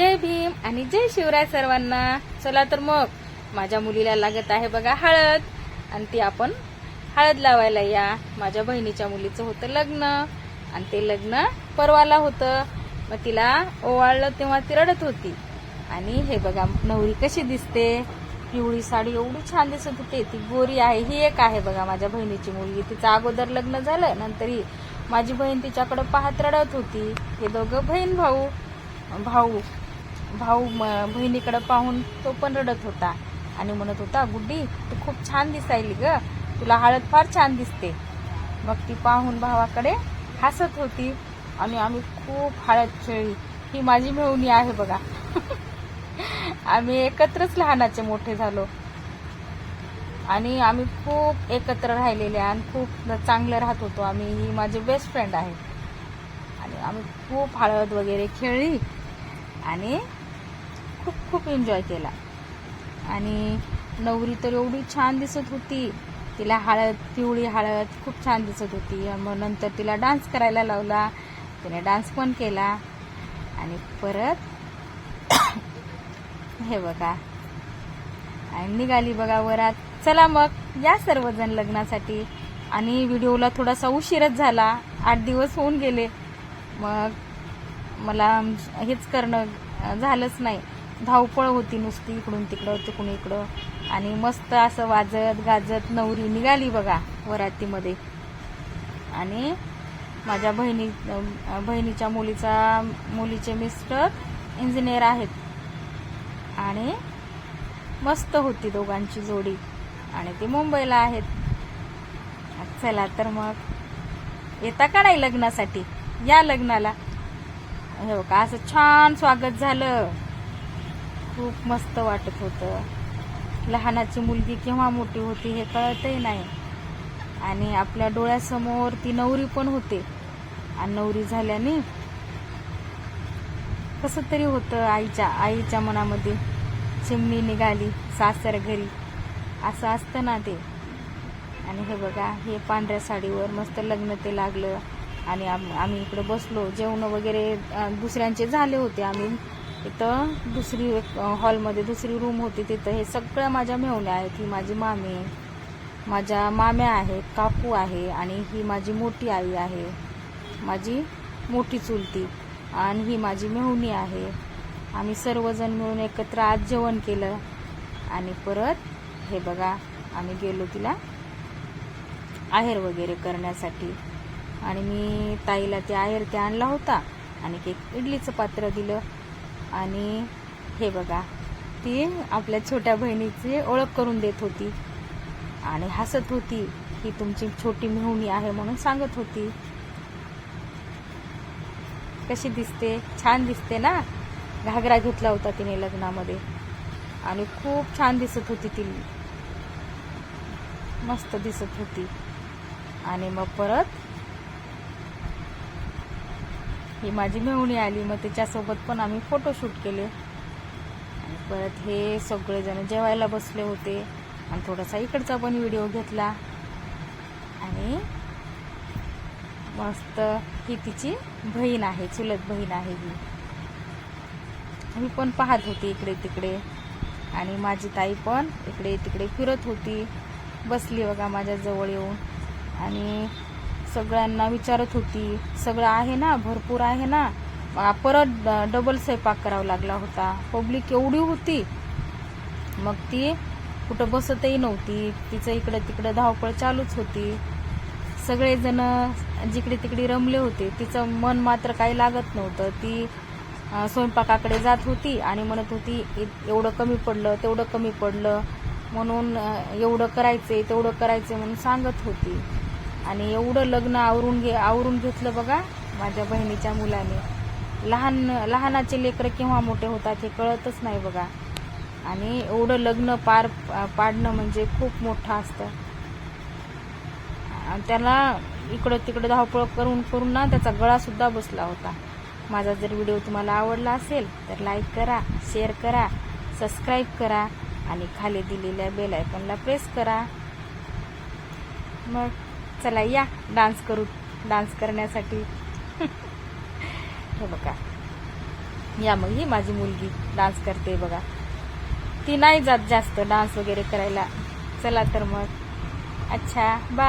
जय भीम आणि जय शिवराय सर्वांना. चला तर मग माझ्या मुलीला लागत आहे बघा हळद. आणि ती आपण हळद लावायला या. माझ्या बहिणीच्या मुलीचं होतं लग्न. आणि ते लग्न परवाला होतं. मग तिला ओवाळलं तेव्हा ती रडत होती. आणि हे बघा नवरी कशी दिसते. पिवळी साडी एवढी छान दिसत होते. ती गोरी आहे ही एक आहे बघा माझ्या बहिणीची मुलगी. तिचं अगोदर लग्न झालं नंतर ही माझी बहीण तिच्याकडे पाहत रडत होती. हे दोघं बहीण भाऊ भाऊ. भाऊ म- बहिणीकडं पाहून तो पण रडत होता. आणि म्हणत होता गुड्डी तू खूप छान दिसायली ग. तुला हळद फार छान दिसते. मग ती पाहून भावाकडे हसत होती. आणि आम्ही खूप हळद खेळली. ही माझी मेहुणी आहे बघा. आम्ही एकत्रच लहानाचे मोठे झालो. आणि आम्ही खूप एकत्र राहिलेले आणि खूप चांगलं राहत होतो. आम्ही ही माझी बेस्ट फ्रेंड आहे. आणि आम्ही खूप हळद वगैरे खेळली. आणि खूप खूप एन्जॉय केला. आणि नवरी तर एवढी छान दिसत होती. तिला हळद पिवळी हळद खूप छान दिसत होती. मग नंतर तिला डान्स करायला लावला. तिने डान्स पण केला. आणि परत हे बघा. आणि निघाली बघा वरात. चला मग या सर्वजण लग्नासाठी. आणि व्हिडिओला थोडासा उशीरच झाला. आठ दिवस होऊन गेले. मग मला हेच करणं झालंच नाही. धावपळ होती नुसती इकडून तिकडं तिकडून इकडं. आणि मस्त असं वाजत गाजत नवरी निघाली बघा वरातीमध्ये. आणि माझ्या बहिणी बहिणीच्या मुलीचा मुलीचे मिस्टर इंजिनियर आहेत. आणि मस्त होती दोघांची जोडी. आणि ती मुंबईला आहेत. चला तर मग. येता का नाही लग्नासाठी? या लग्नाला. हे बघा असं छान स्वागत झालं. खूप मस्त वाटत होतं. लहानाची मुलगी केव्हा मोठी होती हे कळतही नाही. आणि आपल्या डोळ्यासमोर ती नवरी पण होते. आणि नवरी झाल्याने कसं तरी होतं आईच्या आईच्या मनामध्ये. चिमणी निघाली सासर घरी. असं असतं ना ते. आणि हे बघा हे पांढऱ्या साडीवर मस्त लग्न ते लागलं. आणि आम- आम्ही इकडं बसलो. जेवण वगैरे दुसऱ्यांचे झाले होते आम्ही. इथं दुसरी एक, हॉलमध्ये दुसरी रूम होती तिथं. हे सगळ्या माझ्या मेहुण्या आहेत. ही माझी मामी माझ्या माम्या आहेत काकू आहे आणि ही माझी मोठी आई आहे. माझी मोठी चुलती आणि ही माझी मेहुणी आहे. आम्ही सर्वजण मिळून एकत्र आज जेवण केलं आणि परत हे बघा आम्ही गेलो तिला आहेर वगैरे करण्यासाठी. आणि मी ताईला ते आहेर ते आणला होता आणि एक इडलीचं पात्र दिलं. आणि हे बघा ती आपल्या छोट्या बहिणीची ओळख करून देत होती. आणि हसत होती ही तुमची छोटी मेहुणी आहे म्हणून सांगत होती. कशी दिसते? छान दिसते ना? घागरा घेतला होता तिने लग्नामध्ये. आणि खूप छान दिसत होती ती. मस्त दिसत होती. आणि मग परत ही माझी मेहुणी आली. मग त्याच्यासोबत पण आम्ही फोटोशूट केले. आणि परत हे सगळेजण जेवायला बसले होते. आणि थोडासा इकडचा पण व्हिडिओ घेतला. आणि मस्त ही तिची बहीण आहे चुलत बहीण आहे ही. मी पण पाहत होती इकडे तिकडे. आणि माझी ताई पण इकडे तिकडे फिरत होती. बसली बघा माझ्याजवळ येऊन. आणि सगळ्यांना विचारत होती. सगळं आहे ना? भरपूर आहे ना? परत डबल स्वयंपाक करावा लागला होता. पब्लिक एवढी होती. मग ती कुठं बसतही नव्हती. तिचं इकडं तिकडं धावपळ चालूच होती. सगळेजण जिकडे तिकडे रमले होते. तिचं मन मात्र काही लागत नव्हतं. ती स्वयंपाकाकडे जात होती आणि म्हणत होती "इ- एवढं कमी पडलं तेवढं कमी पडलं. म्हणून एवढं करायचंय तेवढं करायचंय म्हणून सांगत होती. आणि एवढं लग्न आवरून घे आवरून घेतलं बघा माझ्या बहिणीच्या मुलाने. लहान लहानाचे लेकरं केव्हा मोठे होतात हे कळतच नाही बघा. आणि एवढं लग्न पार पाडणं म्हणजे खूप मोठं असतं. आणि त्याला इकडं तिकडं धावपळ करून करून ना त्याचा गळासुद्धा बसला होता. माझा जर व्हिडिओ तुम्हाला आवडला असेल तर लाईक करा शेअर करा सबस्क्राईब करा आणि खाली दिलेल्या बेल आयकॉनला प्रेस करा. मग चला या डान्स करू डान्स करण्यासाठी. हे बघा. या मग ही माझी मुलगी डान्स करते बघा. ती नाही जात जास्त डान्स वगैरे करायला. चला तर मग. अच्छा बाय